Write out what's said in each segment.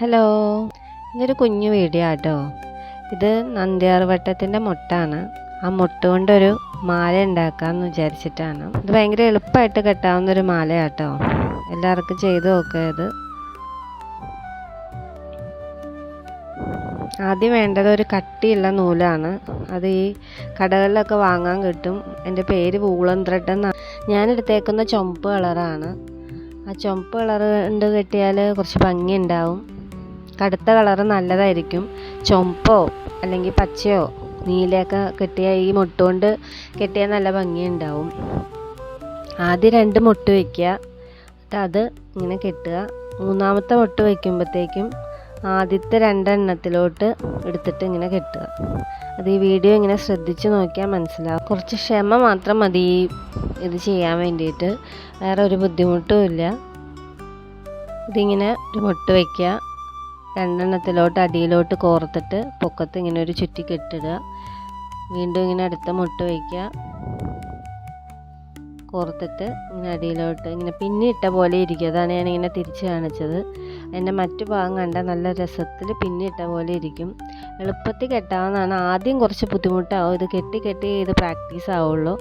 Hello. ഇതൊരു കുഞ്ഞു video ആട്ടോ. ഇത് നന്ദ്യാർവട്ടത്തിന്റെ മുട്ടാണ്. ആ മുട്ട കൊണ്ടൊരു മാല ഉണ്ടാക്കാമെന്ന് വിചാരിച്ചിട്ടാണ്. ഇത് ഭയങ്കര എളുപ്പമായിട്ട് കെട്ടാവുന്ന ഒരു മാലയാട്ടോ. എല്ലാവർക്കും ചെയ്തു നോക്കുക ആദ്യം വേണ്ടത് ഒരു കട്ടിയുള്ള നൂലാണ്. അത് ഈ കടകളിലൊക്കെ വാങ്ങാൻ കിട്ടും. എന്റെ പേര് വൂളൻ ത്രെഡ് ഞാൻ എടുത്തേക്കുന്ന ചുമപ്പ് കളറാണ്. ആ ചുമപ്പ് കളർ ഉണ്ട് കെട്ടിയാൽ കുറച്ച് ഭംഗി ഉണ്ടാവും കടുത്ത കളറ് നല്ലതായിരിക്കും. ചുമപ്പോ അല്ലെങ്കിൽ പച്ചയോ നീലയൊക്കെ കെട്ടിയ ഈ മുട്ട കൊണ്ട് കെട്ടിയാൽ നല്ല ഭംഗി ഉണ്ടാവും ആദ്യം രണ്ട് മുട്ട് വയ്ക്കുക എന്നിട്ട് അത് ഇങ്ങനെ കെട്ടുക. മൂന്നാമത്തെ മുട്ട് വയ്ക്കുമ്പോഴത്തേക്കും ആദ്യത്തെ രണ്ടെണ്ണത്തിലോട്ട് എടുത്തിട്ട് ഇങ്ങനെ കെട്ടുക. അത് ഈ വീഡിയോ ഇങ്ങനെ ശ്രദ്ധിച്ച് നോക്കിയാൽ മനസ്സിലാവും. കുറച്ച് ക്ഷമ മാത്രം മതി ഇത് ചെയ്യാൻ വേണ്ടിയിട്ട്. വേറെ ഒരു ബുദ്ധിമുട്ടും ഇല്ല. ഇതിങ്ങനെ ഒരു മുട്ട് വയ്ക്കുക രണ്ടെണ്ണത്തിലോട്ട് അടിയിലോട്ട് കോർത്തിട്ട് പൊക്കത്ത് ഇങ്ങനെ ഒരു ചുറ്റി കെട്ടിടുക. വീണ്ടും ഇങ്ങനെ അടുത്ത മുട്ട വയ്ക്കുക. കോർത്തിട്ട് ഇങ്ങനെ അടിയിലോട്ട് ഇങ്ങനെ പിന്നിട്ട പോലെ ഇരിക്കും അതാണ് ഞാനിങ്ങനെ തിരിച്ച് കാണിച്ചത്. എന്റെ മറ്റു ഭാഗം കണ്ട നല്ല രസത്തിൽ പിന്നിട്ട പോലെ ഇരിക്കും. എളുപ്പത്തിൽ കെട്ടാവുന്നതാണ്. ആദ്യം കുറച്ച് ബുദ്ധിമുട്ടാവും. ഇത് കെട്ടി കെട്ടി ഇത് പ്രാക്ടീസ് ആവുള്ളൂ.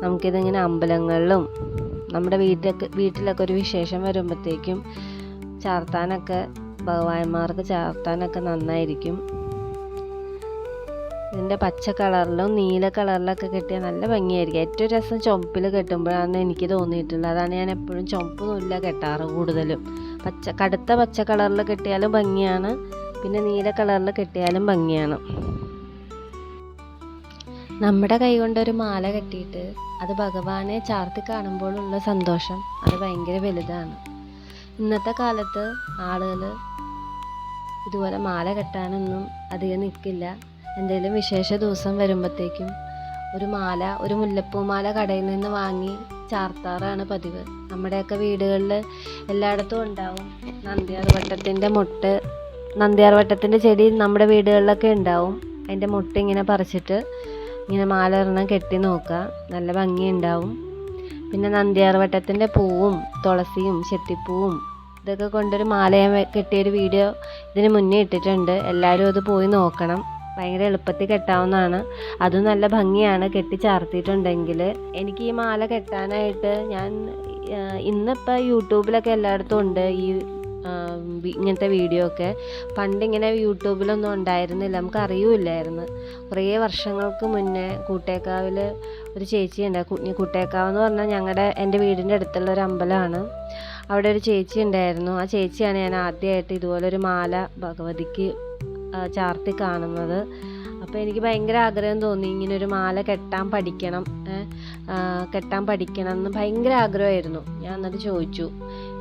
നമുക്കിതിങ്ങനെ അമ്പലങ്ങളിലും നമ്മുടെ വീട്ടിലൊക്കെ വീട്ടിലൊക്കെ ഒരു വിശേഷം വരുമ്പോഴത്തേക്കും ചാർത്താനൊക്കെ ഭഗവാന്മാർക്ക് ചാർത്താനൊക്കെ നന്നായിരിക്കും. ഇതിന്റെ പച്ച കളറിലും നീല കളറിലൊക്കെ കെട്ടിയാൽ നല്ല ഭംഗിയായിരിക്കും. ഏറ്റവും രസം ചുമപ്പിൽ കെട്ടുമ്പോഴാണ് എനിക്ക് തോന്നിയിട്ടുള്ളത്. അതാണ് ഞാൻ എപ്പോഴും ചുമപ്പ് നൂല്ല കെട്ടാറ് കൂടുതലും. പച്ച കടുത്ത പച്ച കളറിൽ കെട്ടിയാലും ഭംഗിയാണ്. പിന്നെ നീല കളറിൽ കെട്ടിയാലും ഭംഗിയാണ്. നമ്മുടെ കൈ കൊണ്ടൊരു മാല കെട്ടിയിട്ട് അത് ഭഗവാനെ ചാർത്തി കാണുമ്പോഴുള്ള സന്തോഷം. അത് ഭയങ്കര വലുതാണ്. ഇന്നത്തെ കാലത്ത് ആളുകൾ ഇതുപോലെ മാല കെട്ടാനൊന്നും അധികം നിൽക്കില്ല എന്തെങ്കിലും വിശേഷ ദിവസം വരുമ്പോഴത്തേക്കും ഒരു മാല ഒരു മുല്ലപ്പൂ മാല കടയിൽ നിന്ന് വാങ്ങി ചാർത്താറാണ് പതിവ്. നമ്മുടെയൊക്കെ വീടുകളിൽ എല്ലായിടത്തും ഉണ്ടാവും. നന്ദിയാർ വട്ടത്തിന്റെ മുട്ട് നന്ദിയാർ വട്ടത്തിന്റെ ചെടി നമ്മുടെ വീടുകളിലൊക്കെ ഉണ്ടാവും. അതിന്റെ മുട്ട ഇങ്ങനെ പറിച്ചിട്ട് ഇങ്ങനെ മാല ഒരെണ്ണം കെട്ടി നോക്കുക. നല്ല ഭംഗി ഉണ്ടാവും പിന്നെ നന്ദിയാർവട്ടത്തിന്റെ പൂവും തുളസിയും ചെത്തിപ്പൂവും ഇതൊക്കെ കൊണ്ടൊരു മാലയം കെട്ടിയൊരു വീഡിയോ ഇതിന് മുന്നേ ഇട്ടിട്ടുണ്ട്. എല്ലാവരും അത് പോയി നോക്കണം. ഭയങ്കര എളുപ്പത്തിൽ കെട്ടാവുന്നതാണ്. അതും നല്ല ഭംഗിയാണ് കെട്ടി ചാർത്തിയിട്ടുണ്ടെങ്കിൽ എനിക്ക് ഈ മാല കെട്ടാനായിട്ട് ഞാൻ ഇന്നിപ്പോൾ യൂട്യൂബിലൊക്കെ എല്ലായിടത്തും ഉണ്ട്. ഈ ഇങ്ങനത്തെ വീഡിയോ ഒക്കെ പണ്ടിങ്ങനെ യൂട്യൂബിലൊന്നും ഉണ്ടായിരുന്നില്ല. നമുക്ക് അറിയില്ലായിരുന്നു. കുറേ വർഷങ്ങൾക്ക് മുന്നേ കൂട്ടേക്കാവിൽ ഒരു ചേച്ചി ഉണ്ട്. കൂട്ടേക്കാവ് എന്ന് പറഞ്ഞാൽ ഞങ്ങളുടെ എന്റെ വീടിന്റെ അടുത്തുള്ള ഒരു അമ്പലമാണ്. അവിടെ ഒരു ചേച്ചി ഉണ്ടായിരുന്നു. ആ ചേച്ചിയാണ് ഞാൻ ആദ്യമായിട്ട് ഇതുപോലൊരു മാല ഭഗവതിക്ക് ചാർത്തി കാണുന്നത്. അപ്പോൾ എനിക്ക് ഭയങ്കര ആഗ്രഹം തോന്നി ഇങ്ങനെ ഒരു മാല കെട്ടാൻ പഠിക്കണം കെട്ടാൻ പഠിക്കണം എന്ന് ഭയങ്കര ആഗ്രഹമായിരുന്നു. ഞാൻ എന്നിട്ട് ചോദിച്ചു.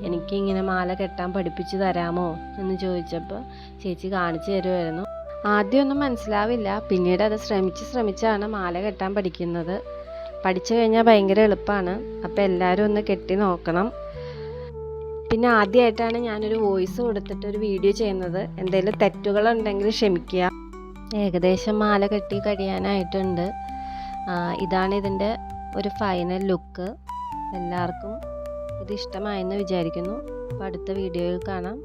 എനിക്ക് ഇങ്ങനെ മാല കെട്ടാൻ പഠിപ്പിച്ച് തരാമോ എന്ന് ചോദിച്ചപ്പോൾ ചേച്ചി കാണിച്ചു തരുമായിരുന്നു ആദ്യമൊന്നും മനസ്സിലാവില്ല. പിന്നീട് അത് ശ്രമിച്ച് ശ്രമിച്ചാണ് മാല കെട്ടാൻ പഠിക്കുന്നത്. പഠിച്ചു കഴിഞ്ഞാൽ ഭയങ്കര എളുപ്പമാണ് അപ്പോൾ എല്ലാവരും ഒന്ന് കെട്ടി നോക്കണം. പിന്നെ ആദ്യമായിട്ടാണ് ഞാനൊരു വോയിസ് കൊടുത്തിട്ട് ഒരു വീഡിയോ ചെയ്യുന്നത്. എന്തെങ്കിലും തെറ്റുകളുണ്ടെങ്കിൽ ക്ഷമിക്കുക. ഏകദേശം മാല കെട്ടി കഴിയാനായിട്ടുണ്ട്. ഇതാണ് ഇതിന്റെ ഒരു ഫൈനൽ ലുക്ക് എല്ലാവർക്കും ഇത് ഇഷ്ടമായെന്ന് വിചാരിക്കുന്നു. അപ്പോൾ അടുത്ത വീഡിയോയിൽ കാണാം.